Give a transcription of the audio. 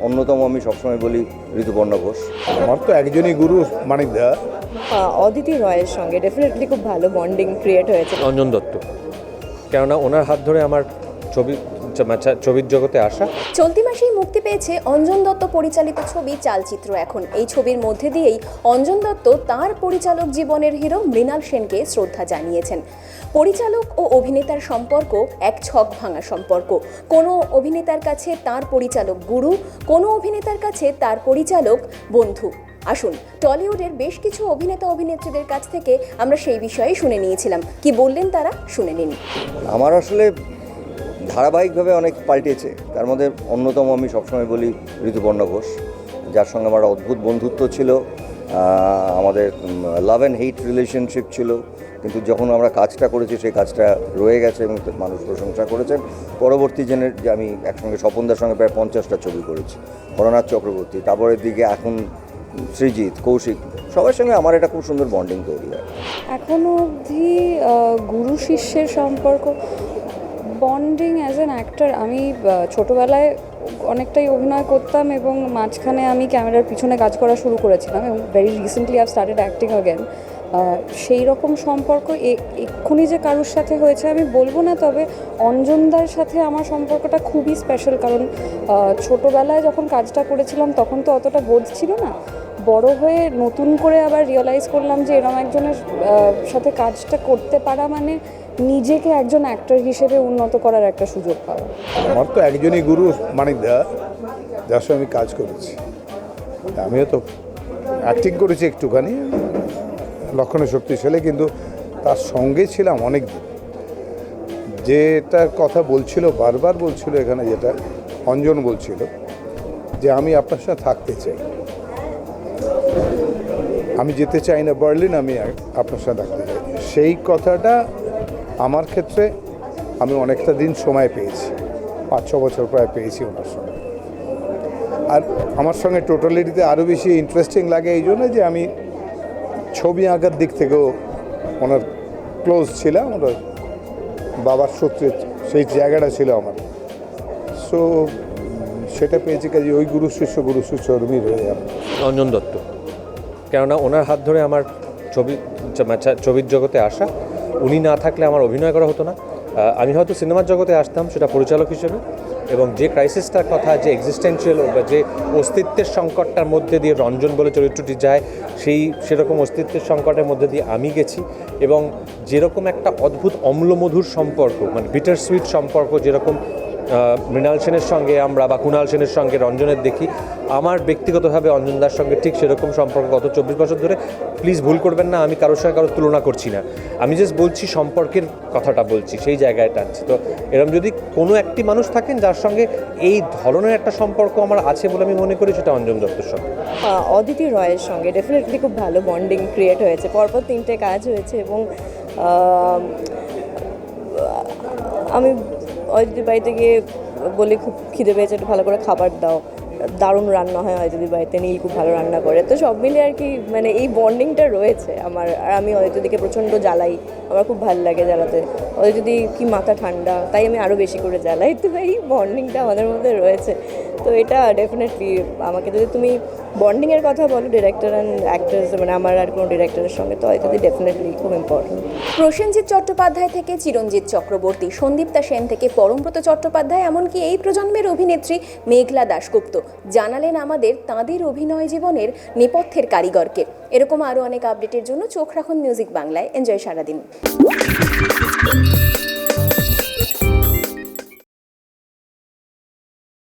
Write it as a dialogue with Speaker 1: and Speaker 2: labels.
Speaker 1: অন্যতম আমি সবসময় বলি ঋতুপর্ণা ঘোষ।
Speaker 2: আমার তো একজনই গুরু মানিক দা।
Speaker 3: অদিতি রয়ের সঙ্গে ডেফিনেটলি খুব ভালো বন্ডিং ক্রিয়েট হয়েছে।
Speaker 4: অঞ্জন দত্ত। কেননা ওনার হাত ধরে আমার ছবি ছবির জগতে আসা।
Speaker 5: চলতি মাসেই মুক্তি পেয়েছে অঞ্জন দত্ত পরিচালিত ছবি চালচিত্র। এখন এই ছবির মধ্যে দিয়েই অঞ্জন দত্ত তার পরিচালক জীবনের হিরো মৃণাল সেনকে শ্রদ্ধা জানিয়েছেন। পরিচালক ও অভিনেতার সম্পর্ক এক ছক ভাঙা সম্পর্ক। কোনো অভিনেতার কাছে তার পরিচালক গুরু কোনো অভিনেতার কাছে তার পরিচালক বন্ধু। আসুন টলিউডের বেশ কিছু অভিনেতা অভিনেত্রীদের কাছ থেকে আমরা সেই বিষয়ে শুনে নিয়েছিলাম। কি বললেন তারা? শুনে নিন।
Speaker 1: আমার আসলে ধারাবাহিকভাবে অনেক পাল্টেছে। তার মধ্যে অন্যতম আমি সবসময় বলি ঋতুপর্ণ ঘোষ। যার সঙ্গে আমার অদ্ভুত বন্ধুত্ব ছিল আমাদের লাভ অ্যান্ড হেইট রিলেশনশিপ ছিল। কিন্তু যখন আমরা কাজটা করেছি, সেই কাজটা রয়ে গেছে এবং মানুষ প্রশংসা করেছেন। পরবর্তী জেনের যে আমি একসঙ্গে স্বপনদার সঙ্গে প্রায় পঞ্চাশটা ছবি করেছি। হরনাথ চক্রবর্তী, তারপরের দিকে এখন সৃজিৎ, কৌশিক, সবার সঙ্গে আমার একটা খুব সুন্দর বন্ডিং তৈরি হয়।
Speaker 6: এখনও অবধি গুরু শিষ্যের সম্পর্ক বন্ডিং অ্যাজ অ্যান অ্যাক্টর আমি ছোটোবেলায় অনেকটাই অভিনয় করতাম এবং মাঝখানে আমি ক্যামেরার পিছনে কাজ করা শুরু করেছিলাম এবং very recently have started acting again সেই রকম সম্পর্ক এক্ষুনি যে কারোর সাথে হয়েছে আমি বলব না, তবে অঞ্জনদার সাথে আমার সম্পর্কটা খুবই স্পেশাল কারণ ছোটোবেলায় যখন কাজটা করেছিলাম তখন তো অতটা বোধ ছিল না। বড় হয়ে নতুন করে আবার রিয়েলাইজ করলাম যে এরম একজনের সাথে কাজটা করতে পারা মানে নিজেকে একজন অ্যাক্টর হিসেবে উন্নত করার একটা সুযোগ পাওয়া।
Speaker 2: আমার তো একজনই গুরু মানিক দা, যার সঙ্গে আমি কাজ করেছি। আমিও তো অ্যাক্টিং করেছি একটুখানি লক্ষণের শক্তিশালী কিন্তু তার সঙ্গে ছিলাম অনেক যেটার কথা বলছিল, বারবার বলছিল এখানে যেটা, অঞ্জন বলছিল যে আমি আপনার সাথে থাকতে চাই। আমি যেতে চাই না বার্লিন, আমি আপনার সাথে থাকতে চাই সেই কথাটা আমার ক্ষেত্রে আমি অনেকটা দিন সময় পেয়েছি, পাঁচ, ছ বছর প্রায় পেয়েছি ওনার সঙ্গে। আর আমার সঙ্গে টোটালিটিতে আরও বেশি ইন্টারেস্টিং লাগে এই জন্য যে আমি ছবি আঁকার দিক থেকেও ওনার ক্লোজ ছিলাম, ওনার বাবার সূত্রে সেই জায়গাটা ছিল আমার। সো সেটা পেয়েছি কাজে ওই গুরু শিষ্য গুরু শিষ্য রয়ে যাবে
Speaker 4: অঞ্জন দত্ত। কেননা ওনার হাত ধরে আমার ছবি চ- ছবির জগতে আসা, উনি না থাকলে আমার অভিনয় করা হতো না। আমি হয়তো সিনেমার জগতে আসতাম, সেটা পরিচালক হিসেবে, এবং যে ক্রাইসিসটার কথা, যে এক্সিস্টেন্সিয়াল বা যে অস্তিত্বের সংকটটার মধ্যে দিয়ে রঞ্জন বলে চরিত্রটি যায়, সেই, সেরকম অস্তিত্বের সংকটের মধ্যে দিয়ে আমি গেছি, এবং যেরকম একটা অদ্ভুত অম্লমধুর সম্পর্ক মানে বিটার সুইট সম্পর্ক যেরকম মৃণাল সেনের সঙ্গে আমরা বা কুণাল সেনের সঙ্গে রঞ্জনের দেখি আমার ব্যক্তিগতভাবে অঞ্জনদার সঙ্গে ঠিক সেরকম সম্পর্ক গত চব্বিশ বছর ধরে। প্লিজ ভুল করবেন না, আমি কারোর সঙ্গে কারোর তুলনা করছি না। আমি জাস্ট বলছি সম্পর্কের কথাটা বলছি, সেই জায়গায় টানছি। তো এরকম যদি কোনো একটি মানুষ থাকেন যার সঙ্গে এই ধরনের একটা সম্পর্ক আমার আছে বলে আমি মনে করি, সেটা অঞ্জন দত্তর সঙ্গে।
Speaker 3: অদিতি রয়ের সঙ্গে ডেফিনেটলি খুব ভালো বন্ডিং ক্রিয়েট হয়েছে। পরপর তিনটে কাজ হয়েছে এবং আমি অদিতির বাড়িতে গিয়ে বলি, খুব খিদে পেয়েছে, একটু ভালো করে খাবার দাও। দারুণ রান্না হয় অদিতির বাড়িতে, নীল খুব ভালো রান্না করে। তো সব মিলে আর কি মানে এই বন্ডিংটা রয়েছে আমার। আর আমি হয়তো দিকে প্রচণ্ড জ্বালাই, আমার খুব ভালো লাগে জ্বালাতে। অদিতি কি মাথা ঠান্ডা, তাই আমি আরও বেশি করে জ্বালাই। তো এই বন্ডিংটা আমাদের মধ্যে রয়েছে। তো এটা ডেফিনেটলি আমাকে যদি তুমি বন্ডিংয়ের কথা বলো ডিরেক্টর অ্যান্ড অ্যাক্টার্স মানে আমার আর কোনো ডিরেক্টরের সঙ্গে তো এটা ডেফিনেটলি খুব ইম্পর্টেন্ট
Speaker 5: প্রসেনজিৎ চট্টোপাধ্যায় থেকে চিরঞ্জিত চক্রবর্তী সন্দীপ্তা সেন থেকে পরমব্রত চট্টোপাধ্যায়, এমনকি এই প্রজন্মের অভিনেত্রী মেঘলা দাশগুপ্ত জানালেন আমাদের তাঁদের অভিনয় জীবনের নেপথ্যের কারিগরকে। এরকম আরও অনেক আপডেটের জন্য চোখ রাখুন মিউজিক বাংলায়। এনজয় সারাদিন।